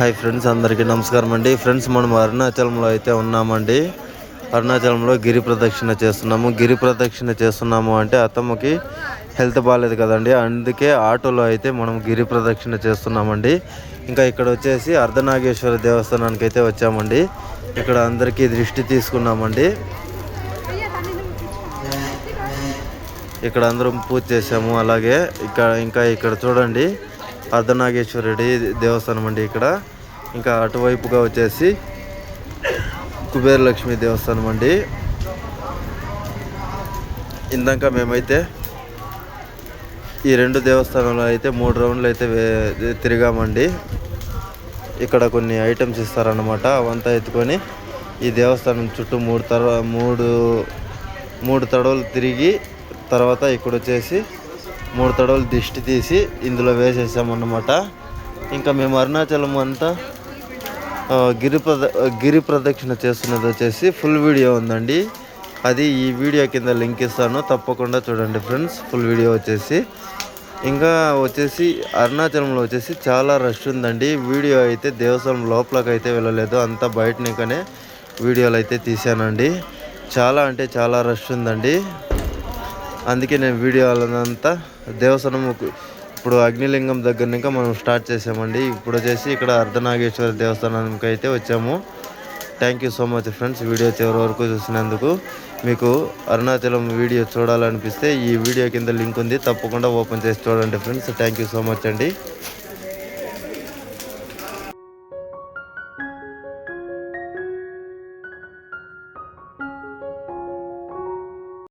Hi friends అందరికీ నమస్కారం అండి. ఫ్రెండ్స్ మనం అరుణాచలంలో అయితే ఉన్నామండి. అరుణాచలంలో గిరి ప్రదక్షిణ చేస్తున్నాము. గిరి ప్రదక్షిణ చేస్తున్నాము అంటే అత్తమ్మకి హెల్త్ బాగాలేదు కదండి. అందుకే ఆటోలో అయితే మనం గిరి ప్రదక్షిణ చేస్తున్నామండి. ఇంకా ఇక్కడ వచ్చేసి అర్ధనాగేశ్వర దేవస్థానానికి అయితే వచ్చామండి. ఇక్కడ అందరికీ దృష్టి తీసుకున్నామండి. ఇక్కడ అందరం పూజ చేసాము అలాగే ఇక్కడ ఇంకా ఇక్కడ చూడండి. అర్ధనాగేశ్వరుడి దేవస్థానం అండి ఇక్కడ. ఇంకా అటువైపుగా వచ్చేసి కుబేరలక్ష్మి దేవస్థానం అండి. ఇందాక మేమైతే ఈ రెండు దేవస్థానంలో అయితే మూడు రౌండ్లు అయితే తిరిగామండి. ఇక్కడ కొన్ని ఐటమ్స్ ఇస్తారన్నమాట. అవంతా ఎత్తుకొని ఈ దేవస్థానం చుట్టూ మూడు తర మూడు మూడు తడవలు తిరిగి తర్వాత ఇక్కడ వచ్చేసి మూడు తడవలు దిష్టి తీసి ఇందులో వేసేసామన్నమాట. ఇంకా మేము అరుణాచలం అంతా గిరి ప్రద గిరి ప్రదక్షిణ చేస్తున్నది వచ్చేసి ఫుల్ వీడియో ఉందండి. అది ఈ వీడియో కింద లింక్ ఇస్తాను తప్పకుండా చూడండి ఫ్రెండ్స్ ఫుల్ వీడియో వచ్చేసి. ఇంకా వచ్చేసి అరుణాచలంలో వచ్చేసి చాలా రష్ ఉందండి. వీడియో అయితే దేవస్థానం లోపలికి అయితే వెళ్ళలేదు అంతా బయట నీకనే వీడియోలు అయితే తీశానండి. చాలా అంటే చాలా రష్ ఉందండి. అందుకే నేను వీడియోలంతా దేవస్థానం ఇప్పుడు అగ్నిలింగం దగ్గర ఇంకా మనం స్టార్ట్ చేసామండి. ఇప్పుడు వచ్చేసి ఇక్కడ అర్ధనాగేశ్వర దేవస్థానానికి అయితే వచ్చాము. Thank you so much friends video చివరి వరకు చూసినందుకు మీకు అరుణాచలం వీడియో చూడాలనిపిస్తే ఈ వీడియో కింద లింక్ ఉంది. తప్పకుండా ఓపెన్ చేసి చూడండి friends thank you so much అండి.